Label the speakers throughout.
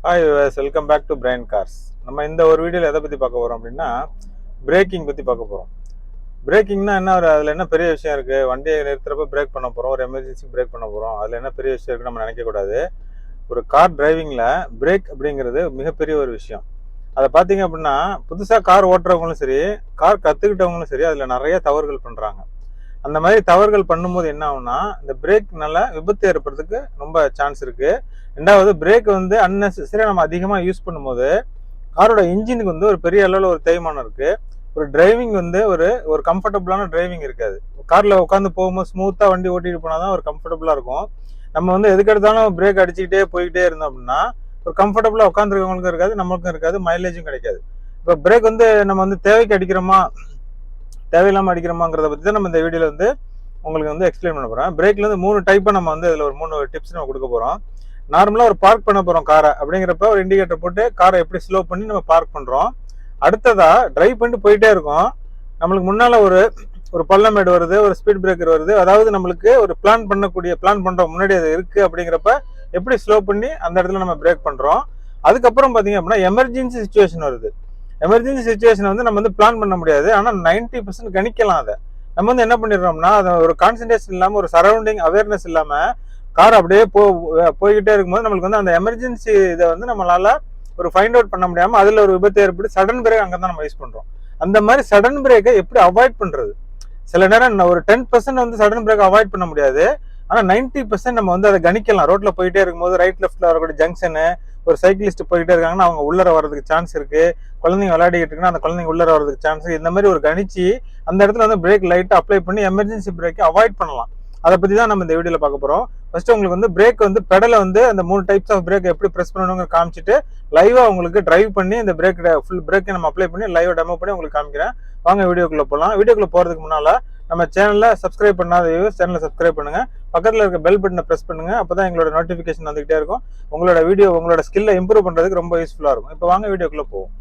Speaker 1: Hi welcome back to brain cars நம்ம இந்த ஒரு வீடியோவில் எதை பற்றி பார்க்க போகிறோம் அப்படின்னா பிரேக்கிங் பற்றி பார்க்க போகிறோம் பிரேக்கிங்னா என்ன? ஒரு அதில் என்ன பெரிய விஷயம் இருக்குது வண்டியை நிறுத்துறப்ப பிரேக் பண்ண போகிறோம் ஒரு எமர்ஜென்சி பிரேக் பண்ண போகிறோம் அதில் என்ன பெரிய விஷயம் இருக்குன்னு நம்ம நினைக்கக்கூடாது ஒரு கார் டிரைவிங்கில் பிரேக் அப்படிங்கிறது மிகப்பெரிய ஒரு விஷயம். அதை பார்த்தீங்க அப்படின்னா புதுசாக கார் ஓட்டுறவங்களும் சரி கார் கற்றுக்கிட்டவங்களும் சரி அதில் நிறைய தவறுகள் பண்ணுறாங்க அந்த மாதிரி தவறுகள் பண்ணும்போது என்ன ஆகும்னா இந்த பிரேக்னால விபத்து ஏற்படுறதுக்கு ரொம்ப சான்ஸ் இருக்குது ரெண்டாவது பிரேக் வந்து அன்னெசரியாக நம்ம அதிகமாக யூஸ் பண்ணும்போது காரோட இன்ஜினுக்கு வந்து ஒரு பெரிய அளவில் ஒரு தேய்மானம் இருக்குது ஒரு டிரைவிங் வந்து ஒரு ஒரு கம்ஃபர்டபுளான டிரைவிங் இருக்காது. காரில் உட்காந்து போகும்போது ஸ்மூத்தாக வண்டி ஓட்டிகிட்டு போனால் தான் ஒரு கம்ஃபர்டபுளாக இருக்கும். நம்ம வந்து எதுக்கெடுத்தாலும் பிரேக் அடிச்சுக்கிட்டே போய்கிட்டே இருந்தோம் அப்படின்னா ஒரு கம்ஃபர்டபுளாக உட்காந்துருக்கவங்களுக்கும் இருக்காது நம்மளுக்கும் இருக்காது மைலேஜும் கிடைக்காது. இப்போ பிரேக் வந்து நம்ம வந்து தேவைக்கு அடிக்கிறோமா தேவையில்லாமல் அடிக்கிறோமாங்கிறத பற்றி தான் நம்ம இந்த வீடியோவில் வந்து உங்களுக்கு வந்து எக்ஸ்பிளைன் பண்ண போகிறோம் பிரேக்ல வந்து மூணு டைப்பை நம்ம வந்து இதில் ஒரு மூணு டிப்ஸ் நம்ம கொடுக்க போகிறோம் நார்மலாக ஒரு பார்க் பண்ண போகிறோம் காரை அப்படிங்கிறப்ப ஒரு இண்டிகேட்டர் போட்டு காரை எப்படி ஸ்லோ பண்ணி நம்ம பார்க் பண்ணுறோம் அடுத்ததாக ட்ரைவ் பண்ணிட்டு போயிட்டே இருக்கோம். நம்மளுக்கு முன்னால் ஒரு ஒரு பள்ளமேடு வருது ஒரு ஸ்பீட் பிரேக்கர் வருது. அதாவது நம்மளுக்கு ஒரு பிளான் பண்ணக்கூடிய பிளான் பண்ணுறோம் முன்னாடி அது இருக்குது அப்படிங்கிறப்ப எப்படி ஸ்லோ பண்ணி அந்த இடத்துல நம்ம பிரேக் பண்ணுறோம் அதுக்கப்புறம் பார்த்தீங்க அப்படின்னா எமர்ஜென்சி சுச்சுவேஷன் வருது. எமர்ஜென்சி சுச்சுவேஷன் வந்து நம்ம வந்து பிளான் பண்ண முடியாது. ஆனால் நைன்டி பர்சன்ட் கணிக்கலாம் அதை. நம்ம வந்து என்ன பண்ணிடுறோம்னா அதை ஒரு கான்சன்ட்ரேஷன் இல்லாமல் ஒரு சரௌண்டிங் அவேர்னஸ் இல்லாமல் கார் அப்படியே போ போய்கிட்டே இருக்கும்போது நம்மளுக்கு வந்து அந்த எமர்ஜென்சி இதை வந்து நம்மளால ஒரு ஃபைண்ட் அவுட் பண்ண முடியாமல் அதில் ஒரு விபத்து ஏற்பட்டு சடன் பிரேக் அங்கே தான் நம்ம யூஸ் பண்ணுறோம் அந்த மாதிரி சடன் பிரேக்கை எப்படி அவாய்ட் பண்ணுறது சில நேரம் ஒரு டென் பர்சன்ட் வந்து சடன் பிரேக் அவாய்ட் பண்ண முடியாது. ஆனால் நைன்டி பர்சன்ட் நம்ம வந்து அதை கணிக்கலாம். ரோட்டில் போயிட்டே இருக்கும்போது ரைட் லெஃப்ட்ல வரக்கூடிய ஜங்ஷனு ஒரு சைக்கிளிஸ்ட் போயிட்டே இருக்காங்கன்னா அவங்க உள்ளர வர்றதுக்கு சான்ஸ் இருக்கு. குழந்தைங்க விளையாடிட்டு இருக்குன்னா அந்த குழந்தைங்க உள்ளர வர்றதுக்கு சான்ஸ் இந்த மாதிரி ஒரு கணிச்சு அந்த இடத்துல வந்து பிரேக் லைட்டை அப்ளை பண்ணி எமர்ஜென்சி பிரேக்கை அவாய்ட் பண்ணலாம். அதை பற்றி தான் நம்ம இந்த வீடியோவில் பார்க்க போகிறோம் ஃபஸ்ட்டு உங்களுக்கு வந்து பிரேக் வந்து பெடலை வந்து அந்த மூணு டைப்ஸ் ஆஃப் பிரேக் எப்படி ப்ரெஸ் பண்ணணுங்க காமிச்சிட்டு லைவாக உங்களுக்கு டிரைவ் பண்ணி இந்த பிரேக் ஃபுல் பிரேக்கை நம்ம அப்ளை பண்ணி லைவாக டெமோ பண்ணி உங்களுக்கு காமிக்கிறேன். வாங்க வீடியோக்குள்ள போகலாம் வீடியோக்குள்ளே போகிறதுக்கு முன்னால் நம்ம சேனலில் சப்ஸ்கிரைப் பண்ணாத வியூஸ் சேனலை சப்ஸ்கிரைப் பண்ணுங்கள் பக்கத்தில் இருக்க பெல் பட்டனை ப்ரெஸ் பண்ணுங்கள் அப்போ தான் எங்களோட நோட்டிஃபிகேஷன் வந்துகிட்டே இருக்கும். உங்களோட வீடியோ உங்களோட ஸ்கில்லை இம்ப்ரூவ் பண்ணுறதுக்கு ரொம்ப யூஸ்ஃபுல்லாக இருக்கும். இப்போ வாங்க வீடியோக்குள்ளே போவோம்.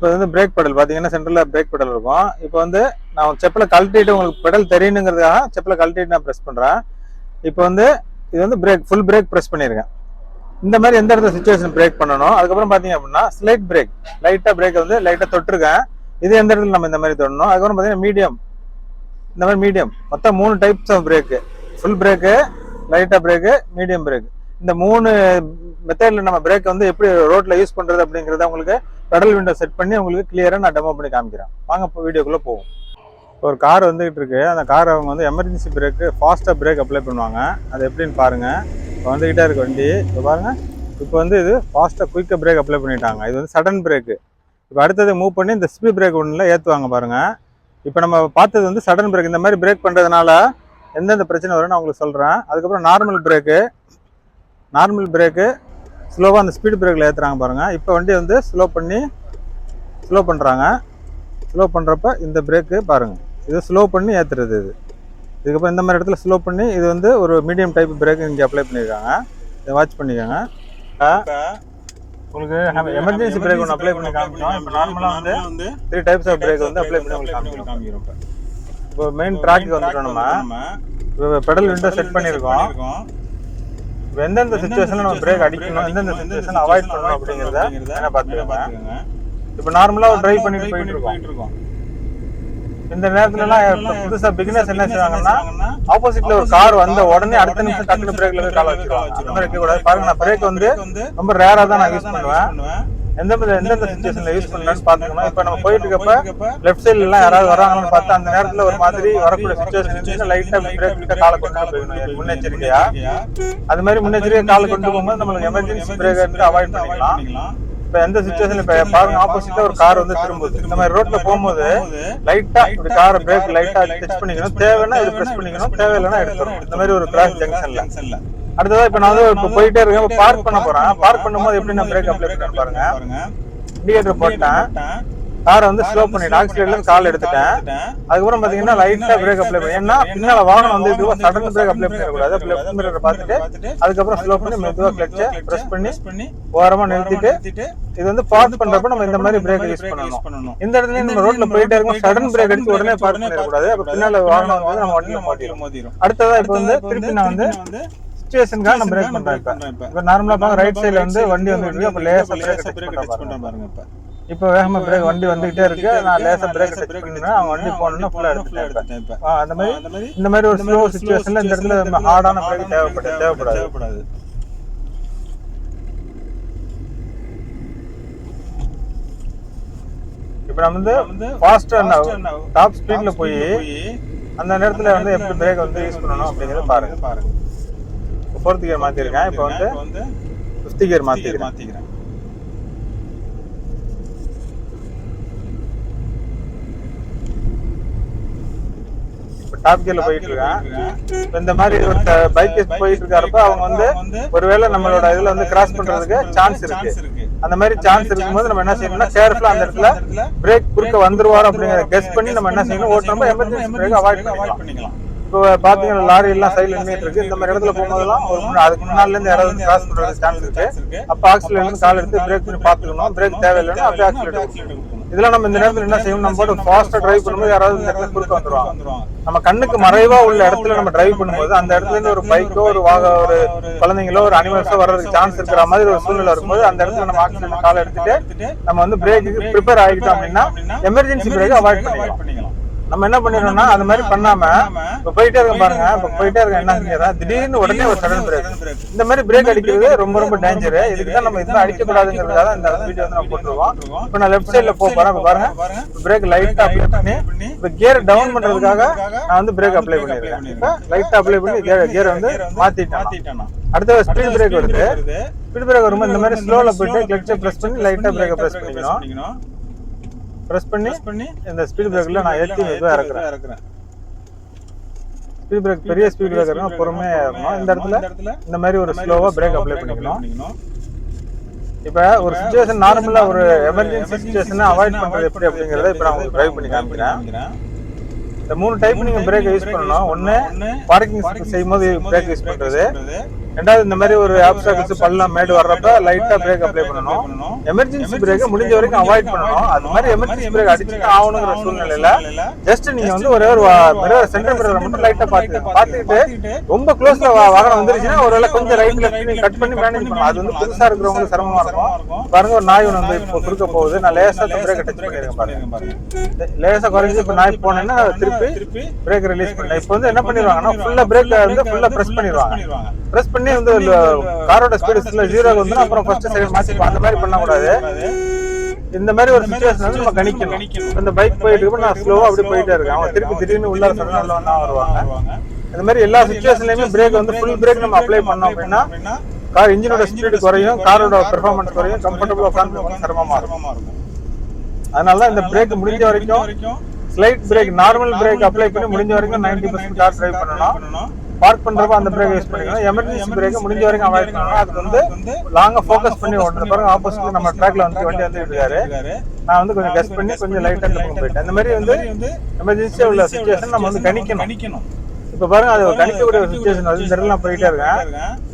Speaker 1: இப்போ வந்து பிரேக் பெடல் பார்த்தீங்கன்னா சென்டரில் பிரேக் பெடல் இருக்கும். இப்போ வந்து நான் செப்பலை கழட்டிட்டு உங்களுக்கு பெடல் தெரியணுங்கிறதுக்காக செப்பலை கழட்டிட்டு நான் ப்ரெஸ் பண்ணுறேன் இப்போ வந்து இது வந்து பிரேக் ஃபுல் பிரேக் ப்ரெஸ் பண்ணியிருக்கேன் இந்த மாதிரி எந்த இடத்துல சுச்சுவேஷன் பிரேக் பண்ணணும்? அதுக்கப்புறம் பார்த்தீங்க அப்படின்னா ஸ்லைட் பிரேக் லைட்டாக பிரேக் வந்து லைட்டாக தொட்டிருக்கேன். இது எந்த இடத்துல நம்ம இந்த மாதிரி தொடணும்? அதுக்கப்புறம் பார்த்தீங்கன்னா மீடியம் இந்த மாதிரி மீடியம் மொத்தம் மூணு types of brake full brake லைட்டாக பிரேக்கு மீடியம் பிரேக்கு இந்த மூணு மெத்தடில் நம்ம பிரேக் வந்து எப்படி ரோட்டில் யூஸ் பண்ணுறது அப்படிங்கிறத உங்களுக்கு பெடல் விண்டோ செட் பண்ணி உங்களுக்கு கிளியராக நான் டெமோ பண்ணி காமிக்கிறேன். வாங்க இப்போ வீடியோக்குள்ளே போவோம். ஒரு கார் வந்துகிட்டு இருக்கு. அந்த கார் அவங்க வந்து எமர்ஜென்சி பிரேக்கு ஃபாஸ்ட்டாக பிரேக் அப்ளை பண்ணுவாங்க. அது எப்படின்னு பாருங்கள் இப்போ வந்துக்கிட்டே இருக்கு வண்டி. இப்போ பாருங்கள் இப்போ வந்து இது ஃபாஸ்ட்டாக குயிக்காக பிரேக் அப்ளை பண்ணிட்டாங்க. இது வந்து சடன் பிரேக்கு இப்போ அடுத்தது மூவ் பண்ணி இந்த ஸ்பீட் பிரேக் ஒன்றில் ஏற்றுவாங்க பாருங்கள் இப்போ நம்ம பார்த்தது வந்து சடன் பிரேக் இந்த மாதிரி பிரேக் பண்ணுறதுனால எந்தெந்த பிரச்சனை வரும்னு நான் உங்களுக்கு சொல்கிறேன் அதுக்கப்புறம் நார்மல் பிரேக்கு நார்மல் பிரேக்கு ஸ்லோவாக அந்த ஸ்பீட் பிரேக்கில் ஏற்றுறாங்க பாருங்கள் இப்போ வண்டி வந்து ஸ்லோ பண்ணி ஸ்லோ பண்ணுறாங்க ஸ்லோ பண்ணுறப்ப இந்த பிரேக்கு பாருங்கள் இது ஸ்லோ பண்ணி ஏற்றுறது இது. இதுக்கப்புறம் இந்த மாதிரி இடத்துல ஸ்லோ பண்ணி இது வந்து ஒரு மீடியம் டைப் பிரேக் இங்கே அப்ளை பண்ணியிருக்காங்க இதை வாட்ச் பண்ணிக்கோங்க. உங்களுக்கு எமர்ஜென்சி பிரேக் ஒன்று அப்ளை பண்ணி காமிச்சோம் இப்போ நார்மலாக வந்து த்ரீ டைப்ஸ் ஆஃப் பிரேக் வந்து அப்ளை பண்ணி உங்களுக்கு காமிக்கிறோம் காமிக்கிறோம் இப்போ. மெயின் ட்ராக்கு வந்துட்டோம் நம்ம. இப்போ பெடல் விண்டோ செட் பண்ணியிருக்கோம். எந்தெந்த சுச்சுவேஷன்ல நம்ம பிரேக் அடிக்கணும். எந்தெந்த சுச்சுவேஷன் அவாய்ட் பண்ணணும் அப்படிங்கிறத என்ன பார்த்துக்கோங்க. இப்போ நார்மலா ஒரு டிரைவ் பண்ணிட்டு போயிட்டு இருக்கோம் இந்த நேரத்துல எல்லாம் புதுசா பிகினர்ஸ் என்ன செய்வாங்கன்னா ஆப்போசிட்ல ஒரு கார் வந்த உடனே அடுத்த நிமிஷம் டக்குனு பிரேக்ல போய் கால வச்சிருவாங்க. அந்த மாதிரி பாருங்க நான் பிரேக் வந்து ரொம்ப ரேரா தான் நான் யூஸ் பண்ணுவேன். எந்த எந்தெந்த சுச்சுவேஷன்ல யூஸ் பண்ணலாம்னு பாத்துக்கணும் இப்ப நம்ம போயிட்டு இருக்கப்ப லெஃப்ட் சைடுல எல்லாம் யாராவது வராங்கன்னு பார்த்தா அந்த நேரத்துல ஒரு மாதிரி வரக்கூடிய சுச்சுவேஷன் இருந்துச்சுன்னா லைட்டா பிரேக் கிட்ட காலை கொண்டு போயிடணும் முன்னெச்சரிக்கையா அது மாதிரி முன்னெச்சரிக்கையா காலை கொண்டு போகும்போது நம்மளுக்கு எமர்ஜென்சி பிரேக் அவாய்ட் பண்ணிக்கலாம். இப்ப எந்த சுச்சுவேஷன்ல இப்ப பாருங்க ஆப்போசிட்டா ஒரு கார் வந்து திரும்புது. இந்த மாதிரி ரோட்ல போகும்போது லைட்டா இப்படி கார் பிரேக் லைட்டா டச் பண்ணிக்கணும். தேவைன்னா இது பிரஸ் பண்ணிக்கணும். தேவையில்லைன்னா எடுத்துரும் இந்த மாதிரி ஒரு கிராஸ் ஜங்ஷன்ல அடுத்ததா இப்ப நான் வந்து இப்ப போயிட்டே இருக்கேன். பார்க் பண்ண போறேன். பார்க் பண்ணும்போது எப்படி நான் பிரேக் அப்ளை பண்ண பாருங்க. இண்டிகேட்டர் போட்டேன். காரை வந்து ஸ்லோ பண்ணிட்டு ஆக்சிலேட்டர்ல இருந்து கால் எடுத்துட்டேன். அதுக்கப்புறம் பாத்தீங்கன்னா லைட்டா பிரேக் அப்ளை பண்ணி ஏன்னா பின்னால வாகனம் வந்து இது சடன் பிரேக் அப்ளை பண்ணிடக்கூடாது லெஃப்ட் மிரரை பார்த்துட்டு அதுக்கப்புறம் ஸ்லோ பண்ணி மெதுவா கிளச்சை பிரஸ் பண்ணி ஓரமா நிறுத்திட்டு இது வந்து பார்க் பண்றப்ப நம்ம இந்த மாதிரி பிரேக் யூஸ் பண்ணணும். இந்த இடத்துல நம்ம ரோட்ல போயிட்டே இருக்கும். சடன் பிரேக் அடிச்சு உடனே பார்க் பண்ணிடக்கூடாது. அப்ப பின்னால வாகனம் வந்து நம்ம வண்டியில மாட்டிடும் அடுத்ததா இப்ப வந்து திருப்பி நான் வந்து சுச்சுவேஷனுக்காக நான் பிரேக் பண்றேன் இப்ப. இப்ப நார்மலா பாக்க ரைட் சைடுல வந்து வண்டி வந்துட்டு அப்ப லேசா பிரேக் டச் பண்றேன் பாருங்க இப்ப. வேகமா பிரேக் வண்டி வந்துகிட்டே இருக்கு. நான் லேசா பிரேக் டச் பண்ணினா. அவன் வண்டி போனோம்னா ஃபுல்லா எடுத்துட்டேன் இப்ப. அந்த மாதிரி இந்த மாதிரி ஒரு ஸ்லோ சுச்சுவேஷன்ல இந்த இடத்துல ஹார்டான பிரேக் தேவைப்பட தேவைப்படாது. இப்ப நம்ம வந்து ஃபாஸ்டா டாப் ஸ்பீட்ல போய் அந்த நேரத்துல வந்து எப்படி பிரேக் வந்து யூஸ் பண்ணணும் அப்படிங்கறத பாருங்க. பாருங்க. ஃபோர்த் கியர் மாத்திருக்கேன். இப்போ வந்து ஃபிஃப்த் கியர் மாத்திக்கிறேன். இப்போ டாப் கியர்ல போயிட்டு இருக்கேன். இந்த மாதிரி ஒரு பைக் போயிட்டு இருக்காரப்ப அவங்க வந்து ஒருவேளை நம்மளோட இதுல வந்து கிராஸ் பண்றதுக்கு சான்ஸ் இருக்கு. அந்த மாதிரி சான்ஸ் இருக்கும்போது நம்ம என்ன செய்யணும்னா கேர்ஃபுல்லா அந்த இடத்துல பிரேக் குறுக்க வந்துருவாரு அப்படிங்கறத கெஸ் பண்ணி நம்ம என்ன செய்யணும்? ஓட்டுறப்ப எமர்ஜென்சி பிரேக் அவாய்ட் பண்ணிக்கலாம். இப்போ பாத்தீங்கன்னா லாரி எல்லாம் சைடுல நின்றுட்டு இருக்கு. இந்த மாதிரி இடத்துல போகும்போதெல்லாம் ஒரு அதுக்கு முன்னால இருந்து யாராவது வந்து கிராஸ் பண்றது சான்ஸ் இருக்கு. அப்ப இருந்து கால் எடுத்து பிரேக் பண்ணி பாத்துக்கணும் பிரேக் தேவையில்லைன்னா அப்படியே ஆக்சிலேட்டர் இதெல்லாம் நம்ம இந்த நேரத்துல என்ன செய்யணும்? நம்ம போட்டு ஃபாஸ்டா டிரைவ் பண்ணும்போது யாராவது இந்த இடத்துல குறுக்க வந்துருவாங்க. நம்ம கண்ணுக்கு மறைவா உள்ள இடத்துல நம்ம டிரைவ் பண்ணும்போது அந்த இடத்துல இருந்து ஒரு பைக்கோ ஒரு வாக ஒரு குழந்தைங்களோ ஒரு அனிமல்ஸோ வர்றதுக்கு சான்ஸ் இருக்கிற மாதிரி ஒரு சூழ்நிலை வரும்போது அந்த இடத்துல நம்ம ஆக்சிலேட்டர் கால் எடுத்துட்டு நம்ம வந்து பிரேக்கு ப்ரிப்பேர் ஆகிட்டோம் அப்படின்னா எமர்ஜென்சி பிரேக் அவாய்ட் பண்ணிக்கலாம். நம்ம என்ன பண்ணிடணும்னா அந்த மாதிரி பண்ணாம இப்ப போயிட்டே இருக்க பாருங்க இப்ப போயிட்டே இருக்க என்ன செய்யறா திடீர்னு உடனே ஒரு சடன் பிரேக் இந்த மாதிரி பிரேக் அடிக்கிறது ரொம்ப ரொம்ப டேஞ்சர் இதுக்கு தான் நம்ம இதெல்லாம் அடிக்க கூடாதுங்கிறதுக்காக இந்த வீடியோ வந்து நம்ம போட்டுருவோம் இப்ப நான் லெஃப்ட் சைட்ல போக போறேன் பாருங்க. பிரேக் லைட்டா அப்ளை பண்ணி இப்ப கியர் டவுன் பண்றதுக்காக நான் வந்து பிரேக் அப்ளை பண்ணிருக்கேன் இப்ப லைட்டா அப்ளை பண்ணி கியர் வந்து மாத்திட்டேன் அடுத்த ஸ்பீட் பிரேக் வருது. ஸ்பீட் பிரேக் வரும்போது இந்த மாதிரி ஸ்லோல போயிட்டு கிளச்சை பிரஸ் பண்ணி லைட்டா பிரேக் பிரஸ் பண்ணிக்கணும். பிரஸ் பண்ணி
Speaker 2: பண்ணி
Speaker 1: இந்த ஸ்பீட் பிரேக்ல நான் ஏத்தி மெதுவா இறக்குறேன்.
Speaker 2: இறக்குறேன்.
Speaker 1: ஸ்பீட் பிரேக் பெரிய ஸ்பீட் பிரேக் இருக்கணும் பொறுமையா இருக்கணும் இந்த இடத்துல இந்த மாதிரி ஒரு ஸ்லோவா பிரேக் அப்ளை பண்ணிக்கணும். இப்ப ஒரு சுச்சுவேஷன் நார்மலா ஒரு எமர்ஜென்சி சுச்சுவேஷனை அவாய்ட் பண்றது எப்படி அப்படிங்கறத இப்ப நான் உங்களுக்கு டிரைவ் பண்ணி காமிக்கிறேன். இந்த மூணு டைப் நீங்க பிரேக் யூஸ் பண்ணணும் ஒண்ணு பார்க்கிங் செய்யும் போது பிரேக் யூஸ் பண்றது. ரெண்டாவது இந்த மாதிரி ஒரு ஆப்ஸ்டாக்கிள்ஸ் பள்ளம் மேடு வர்றப்ப லைட்டா பிரேக் அப்ளை பண்ணணும். எமர்ஜென்சி பிரேக் முடிஞ்ச வரைக்கும் அவாய்ட் பண்ணணும். அது மாதிரி எமர்ஜென்சி பிரேக் அடிச்சு ஆகணுங்கிற சூழ்நிலையில ஜஸ்ட் நீங்க வந்து ஒரே ஒரு மிரர் சென்டர் மிரர் மட்டும் லைட்டா பாத்து பாத்துக்கிட்டு ரொம்ப க்ளோஸ்ல வாகனம் வந்துருச்சுன்னா ஒருவேளை கொஞ்சம் ரைட் லெஃப்ட் கட் பண்ணி மேனேஜ் பண்ணலாம். அது வந்து புதுசா இருக்கிறவங்களுக்கு சிரமமா இருக்கும். பாருங்க ஒரு நாய் ஒன்று வந்து இப்போ குறுக்க போகுது. நான் லேசா பிரேக் டச் பண்ணிருக்கேன் பாருங்க. லேசா குறைஞ்சு இப்போ நாய் போனேன்னா திருப்பி பிரேக் ரிலீஸ் பண்ணேன் இப்போ வந்து என்ன பண்ணிடுவாங்கன்னா ஃபுல்லா பிரேக் வந்து ஃபுல்லா பிரஸ் பண்ணிடுவாங்க. பிரஸ் பண்ணி வந்து காரோட ஸ்பீடு ஜீரோ வந்து அப்புறம் ஃபர்ஸ்ட் செகண்ட் மாத்தி அந்த மாதிரி பண்ணக்கூடாது. இந்த மாதிரி ஒரு சுச்சுவேஷன் வந்து நம்ம கணிக்கணும். இந்த பைக் போயிட்டு நான் ஸ்லோவா அப்படி போயிட்டே இருக்கேன். அவன் திருப்பி திடீர்னு உள்ள சொன்னா உள்ள வருவாங்க. இந்த மாதிரி எல்லா சுச்சுவேஷன்லயுமே பிரேக் வந்து ஃபுல் பிரேக் நம்ம அப்ளை பண்ணோம் அப்படின்னா கார் இன்ஜினோட ஸ்பீடு குறையும் காரோட பெர்ஃபார்மன்ஸ் குறையும் கம்ஃபர்டபுளா உட்காந்து சிரமமா இருக்கும். அதனால தான் இந்த பிரேக் முடிஞ்ச வரைக்கும் slight brake normal brake apply பண்ணி முடிஞ்ச வரைக்கும் 90% பர்சன்ட் கார் டிரைவ் பண்ணணும். பார்க் பண்றப்ப அந்த பிரேக் யூஸ் பண்ணிக்கணும். எமர்ஜென்சி பிரேக் முடிஞ்ச வரைக்கும் அவாய்ட் பண்ணணும். அதுக்கு வந்து
Speaker 2: வந்து
Speaker 1: லாங்கா ஃபோக்கஸ் பண்ணி ஓட்டுறது பாருங்க ஆப்போசிட்ல நம்ம ட்ராக்ல வந்து வண்டி வந்துட்டு இருக்காரு. நான் வந்து கொஞ்சம் கெஸ் பண்ணி கொஞ்சம் லைட்டா போயிட்டேன் இந்த மாதிரி வந்து
Speaker 2: வந்து
Speaker 1: எமர்ஜென்சியா உள்ள சுச்சுவேஷன் நம்ம வந்து கணிக்கணும். இப்ப பாருங்க அது ஒரு கணிக்கக்கூடிய ஒரு சுச்சுவேஷன் வந்து இந்த இடத்துல நான் போயிட்டே இருக்கேன்.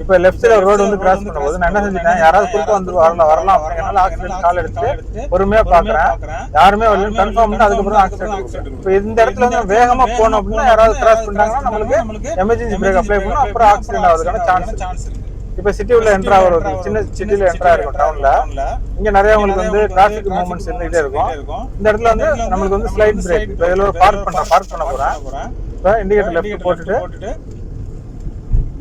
Speaker 1: இப்ப லெஃப்ட் சைடு ரோடு வந்து கிராஸ் பண்ணும்போது நான் என்ன செஞ்சுட்டேன்? யாராவது குறுக்க வந்து வரலாம். வரலாம் அப்படிங்கறனால ஆக்சிடென்ட் கால் எடுத்து பொறுமையா பாக்குறேன். யாருமே வரல கன்ஃபார்ம் பண்ணி அதுக்கப்புறம் ஆக்சிடென்ட் இப்ப இந்த இடத்துல வந்து வேகமா போனோம் அப்படின்னா யாராவது கிராஸ் பண்ணிட்டாங்கன்னா நம்மளுக்கு எமர்ஜென்சி பிரேக் அப்ளை பண்ணணும் அப்புறம் ஆக்சிடென்ட் ஆகுறதுக்கான சான்ஸ்
Speaker 2: சான்ஸ் இருக்கு.
Speaker 1: இப்ப சிட்டி உள்ள என்ட்ரா ஒரு சின்ன சிட்டில என்ட்ரா இருக்கும் டவுன்ல இங்க நிறைய உங்களுக்கு வந்து டிராபிக் மூவ்மெண்ட்ஸ் இருந்துகிட்டே இருக்கும். இந்த இடத்துல வந்து நம்மளுக்கு வந்து ஸ்லைட் பிரேக் இப்ப இதுல ஒரு பார்க் பண்ண பார்க் பண்ண போறேன். இப்ப இண்டிகேட்டர் லெஃப்ட் போட்டுட்டு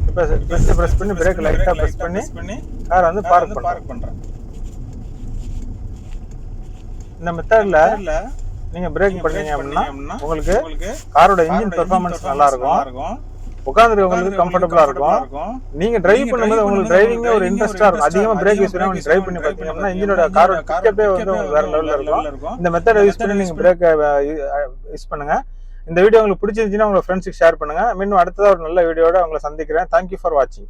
Speaker 1: இப்ப பிரஸ் பிரஸ் பண்ணி பிரேக் லைட்டா பிரஸ் பண்ணி
Speaker 2: பண்ணி
Speaker 1: கார் வந்து பார்க்
Speaker 2: பார்க் பண்றேன்
Speaker 1: இந்த மெத்தட்ல
Speaker 2: இல்ல
Speaker 1: நீங்க பிரேக் பண்ணீங்க அப்படின்னா உங்களுக்கு காரோட இன்ஜின் பெர்ஃபார்மன்ஸ் நல்லா இருக்கும்
Speaker 2: இருக்கும்
Speaker 1: உட்காந்துருக்கவங்களுக்கு கம்ஃபர்டபுளா இருக்கும். நீங்க டிரைவ் பண்ணும்போது உங்களுக்கு டிரைவிங்கே ஒரு இன்ட்ரெஸ்டா இருக்கும். அதிகமா பிரேக் யூஸ் பண்ணி டிரைவ் பண்ணி பார்த்தீங்கன்னா இன்ஜினோட காரோட பிக்கப்பே வந்து உங்களுக்கு வேற லெவல்ல
Speaker 2: இருக்கும்.
Speaker 1: இந்த மெத்தடை யூஸ் பண்ணி நீங்க பிரேக் யூஸ் பண்ணுங்க. இந்த வீடியோ உங்களுக்கு பிடிச்சிருந்துச்சுன்னா உங்க ஃப்ரெண்ட்ஸுக்கு ஷேர் பண்ணுங்க. மீண்டும் அடுத்ததா ஒரு நல்ல வீடியோட உங்களை சந்திக்கிறேன். தேங்க்யூ ஃபார் வாட்சிங்